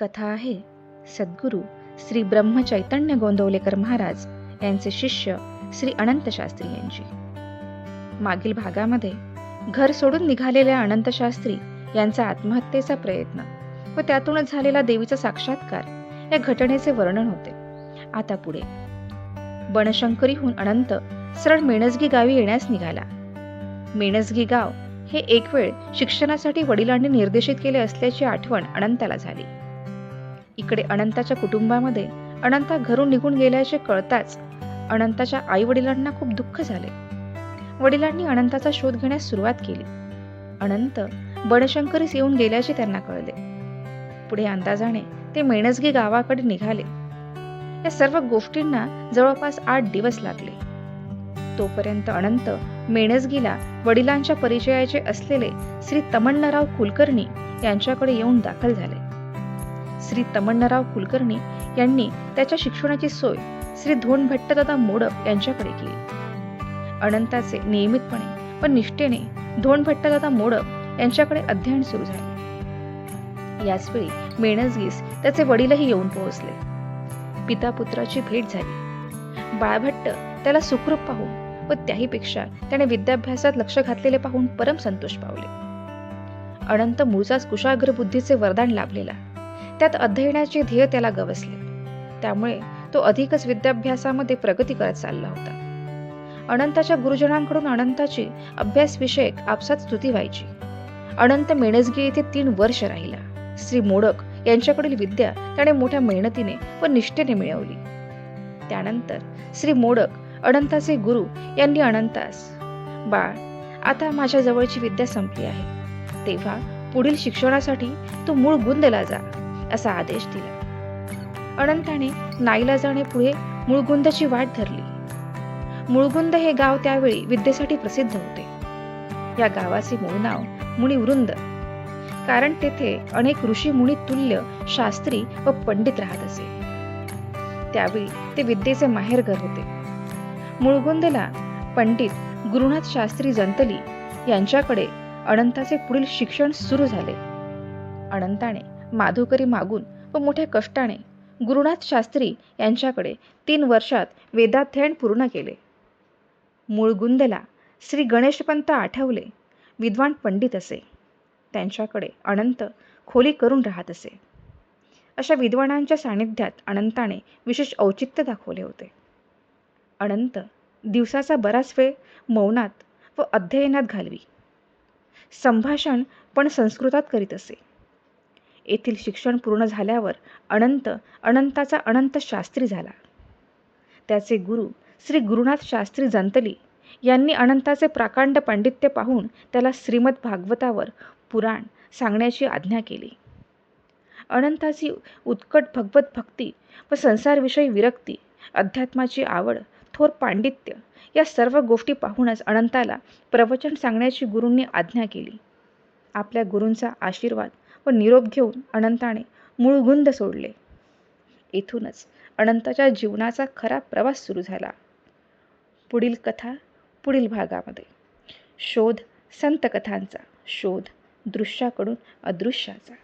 कथा आहे. सद्गुरू श्री ब्रह्म चैतन्य गोंदवलेकर महाराज यांचे शिष्य श्री अनंत शास्त्री यांची. मागील भागामध्ये घर सोडून निघालेल्या अनंत शास्त्री यांचा आत्महत्येचा प्रयत्न व त्यातूनच झालेला देवीचा साक्षात्कार या घटनेचे वर्णन होते. आता पुढे. बनशंकरीहून अनंत सरळ मेणसगी गावी येण्यास निघाला. मेणसगी गाव हे एक वेळ शिक्षणासाठी वडिलांनी निर्देशित केले असल्याची आठवण अनंताला झाली. इकडे अनंताच्या कुटुंबामध्ये अनंता घरून निघून गेल्याचे कळताच अनंताच्या आई वडिलांना खूप दुःख झाले. वडिलांनी अनंताचा शोध घेण्यास सुरुवात केली. अनंत बनशंकरीस येऊन गेल्याचे त्यांना कळले. पुढे अंदाजाने ते मेणसगी गावाकडे निघाले. या सर्व गोष्टींना जवळपास आठ दिवस लागले. तोपर्यंत अनंत मेणसगीला वडिलांच्या परिचयाचे असलेले श्री तमन्नराव कुलकर्णी यांच्याकडे येऊन दाखल झाले. श्री तमण्णराव कुलकर्णी यांनी त्याच्या शिक्षणाची सोय श्री धोंड भट्टदादा मोडक यांच्याकडे केली. अनंताचे नियमितपणे व निष्ठेने धोंड भट्टदादा मोडक यांच्याकडे अध्ययन सुरू झाले. याचवेळी मेणसगीस त्याचे वडीलही येऊन पोहोचले. पिता पुत्राची भेट झाली. बाळभट्ट त्याला सुखरूप पाहून व त्याहीपेक्षा त्याने विद्याभ्यासात लक्ष घातलेले पाहून परम संतोष पावले. अनंत मूळचाच कुशाग्र बुद्धीचे वरदान लाभलेला त्यात अध्ययनाचे ध्येय त्याला गवसले. त्यामुळे तो अधिकच विद्याभ्यासामध्ये प्रगती करत चालला होता. अनंताच्या गुरुजनांकडून अनंताची अभ्यासविषयक आपसात स्तुती व्हायची. अनंत मेणसगी येथे तीन वर्ष राहिला. श्री मोडक यांच्याकडील विद्या त्याने मोठ्या मेहनतीने व निष्ठेने मिळवली. त्यानंतर श्री मोडक अनंताचे गुरु यांनी अनंतास बाळ आता माझ्या जवळची विद्या संपली आहे. तेव्हा पुढील शिक्षणासाठी तू मूळ गुंदला जा. असा आदेश दिला. अनंताने नाईलाजाने पुढे मुळगुंदची वाट धरली. मुळगुंद हे गाव त्यावेळी विद्येसाठी प्रसिद्ध होते. या गावाचे मूळ नाव मुनिवृंद. कारण तेथे अनेक ऋषी मुनी तुल्य शास्त्री व पंडित राहत असे. त्यावेळी ते विद्येचे माहेरघर होते. मुळगुंदला पंडित गुरुनाथ शास्त्री जंतली यांच्याकडे अनंताचे पुढील शिक्षण सुरू झाले. अनंताने माधुकरी मागून व मोठ्या कष्टाने गुरुनाथ शास्त्री यांच्याकडे तीन वर्षात वेदाध्ययन पूर्ण केले. मुळगुंदला श्री गणेशपंत आठवले विद्वान पंडित असे. त्यांच्याकडे अनंत खोली करून राहत असे. अशा विद्वानांच्या सानिध्यात अनंताने विशेष औचित्य दाखवले होते. अनंत दिवसाचा बराच वेळ मौनात व अध्ययनात घालवी. संभाषण पण संस्कृतात करीत असे. येथील शिक्षण पूर्ण झाल्यावर अनंत अनंताचा अनंत शास्त्री झाला. त्याचे गुरु श्री गुरुनाथ शास्त्री जंतली यांनी अनंताचे प्राकांड पांडित्य पाहून त्याला श्रीमद भागवतावर पुराण सांगण्याची आज्ञा केली. अनंताची उत्कट भगवत भक्ती व संसारविषयी विरक्ती अध्यात्माची आवड थोर पांडित्य या सर्व गोष्टी पाहूनच अनंताला प्रवचन सांगण्याची गुरूंनी आज्ञा केली. आपल्या गुरूंचा आशीर्वाद व निरोप घेऊन अनंताने मूळगुंद सोडले. येथूनच अनंताच्या जीवनाचा खरा प्रवास सुरू झाला. पुढील कथा पुढील भागामध्ये. शोध संतकथांचा शोध दृश्याकडून अदृश्याचा.